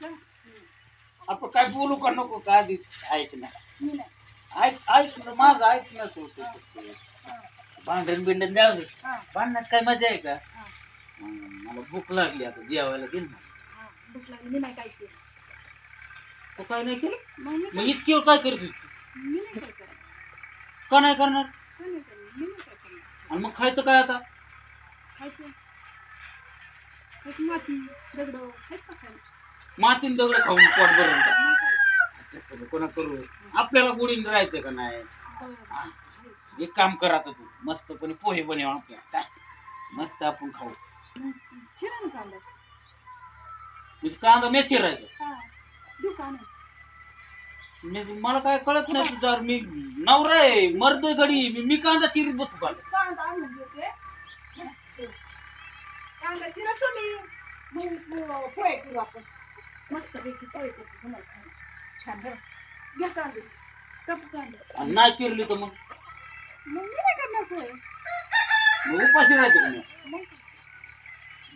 जा. आपण काय बोलू का नको? का आधी ऐक ना. मी नाही. ऐक ऐक ना माझं ऐक ना तू. तू- तू. हा, भांडण बिंडण दे. हा, भांडणात काय मजा आहे का? हा, मला भूक लागली आता जेवायला दे ना. हा. भूक लागली. मी नाही काय केलं. तू काय नाही केलं? मग मी मग इतकी वेळ काय करत होती? मी नाही काय करणार का नाही करणार? का नाही करणार? मी नाही काय करणार? आणि मग खायचं काय आता? खायचं. खायचं माती दगड का खायला? मातीन दगड खाऊन पोट भरून कोणा करू? आपल्याला गोडीन राहायचं का नाही. हा. एक काम कर आता तू. मस्तपणे पोहे बनव आपल्या. काय मस्त आपण खाऊ. ना कांदा. म्हणजे कांदा मी चिरायचा. हा. देऊ का नाही म्हणजे मला काय कळत नाही तुझा मी नवरा आहे. मर्द गडी मी मी कांदा चिरीत बसू का? कांदा आणून देते. ठेव. कांदा चिरा तुम्ही मग पोहे करू आपण. मस्त पैकी पोहे करू तुम्हाला खायला. छान बरं. घ्या कांदे. कापू कांदा. आणि नाही चिरली तर मग? मग मी नाही करणार पोहे. मग उपाशी राहतो का मग?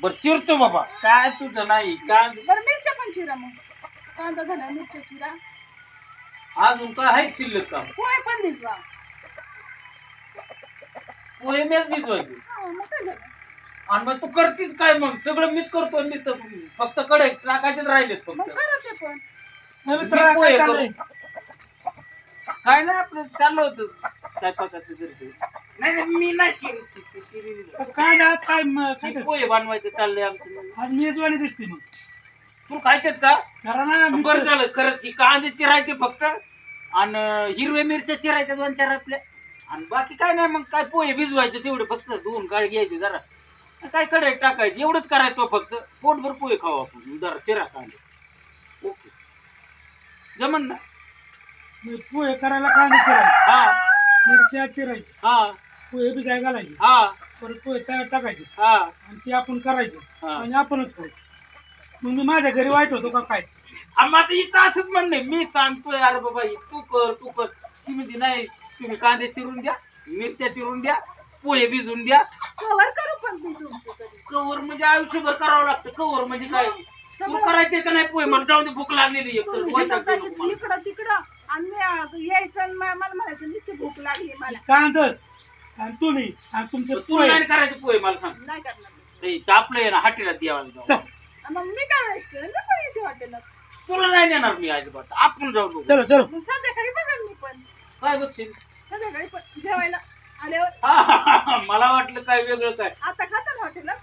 बरं चिरतो बाबा. काय तुझं नाही कांदा बरं मिरच्या पण चिरा मग. कांदा झाला मिरच्या चिरा. अजून काय आहे शिल्लक काम पोहे पण भिजवा. पोहे मीच भिजवायचे. हा मग काय झालं? आणि मग तू करतीस काय मग? सगळं मीच करतो आणि नुसतं फक्त कडे टाकायचेच राहिलेस मग फक्त करा ते पण. मी पोहे करू. काय नाही आपलं चाललं होतं स्वयंपाकाचं नाही नाही, मी नाही केली ती- ती- ती- ती- काय आज काय म- काय ती कर- पोहे बनवायचं चाललंय आमचं आज मेजवानी दिसते मग. तू खायचेत का? करा ना मी बरं झालं खरंच ही कांदे चिरायचे फक्त. आणि हिरव्या मिरच्या चिरायच्या दोन चार आपल्या. आणि बाकी काय नाही मग काय पोहे भिजवायचे तेवढे फक्त. धुवून काळ घ्यायचे जरा. काय कडे टाकायचे? एवढंच करायचं तो फक्त. पोटभर पोहे खाऊ आपण. जरा चिरा कांदे ओके. जमन ना? मी पोहे करायला कांदे चिरायचे हा. मिरच्या चिरायची. हा. पोहे भिजाय घालायचे. हा. परत पोहे तयार टाकायचे. हा. आणि ते आपण करायचे. हा. आणि आपणच खायचे. मग मी माझ्या घरी वाईट होतो का काय? आम्हा आता हिचं असंच म्हणणे मी सांगतोय अरे बाबा हे तू कर तू कर. ती म्हणते नाही तुम्ही कांदे चिरून द्या मिरच्या चिरून द्या पोहे भिजून द्या. कवर करू पण मी तुमचे कधी कवर म्हणजे आयुष्यभर करावं लागतं. कवर म्हणजे काय? तू करायचे का नाही पोहे? मला जाऊन दे, भूक लागलेली एक तर. तुम्ही वैताग इकडं देऊ नको मला. इकडं तिकडं. आणि मी आ- यायचं आणि म- मला म्हणायचं नुसती भूक लागली मला. कांद. आणि तुम्ही आणि तुमचे तर तू पोहे. नाही करायचे पोहे मला सांग. नाही करणार मी. ते तापलं आहे ना हाटीला चल. आणि मग मी काय वाईट केलं? मी पण येते हॉटेलात तुला नाही नेणार मी अजिबात. आपण जाऊ नको. चलो चलो. मग संध्याकाळी बघा मी पण. काय बघशील? संध्याकाळी पण जेवायला. आल्यावर मला वाटलं काय वेगळं काय आता खाता ना हॉटेलात?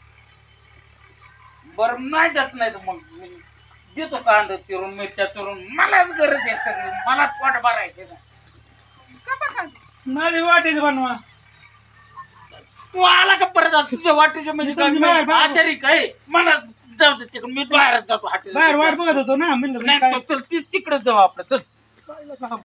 बरं नाही जात नाही तर मग. मी देतो कांदा चिरून मिरच्या चिरून. मलाच गरज आहे सगळी. मला पोट भरायचे ना का बघा माझे वाटेच बनवा. तू आला का परत? आता तुझ्या वाटेच्या म्हणजे मी तुमची बाहेर- काय बाहेर- आचारी काय मला जाऊ दे तिकडे. मी बाहेर जातो हॉटेल बाहेर वाट बघत होतो ना. म्हणलं नाही काय? तो- चल ती तिकडे जाऊ आपलं. चल. काय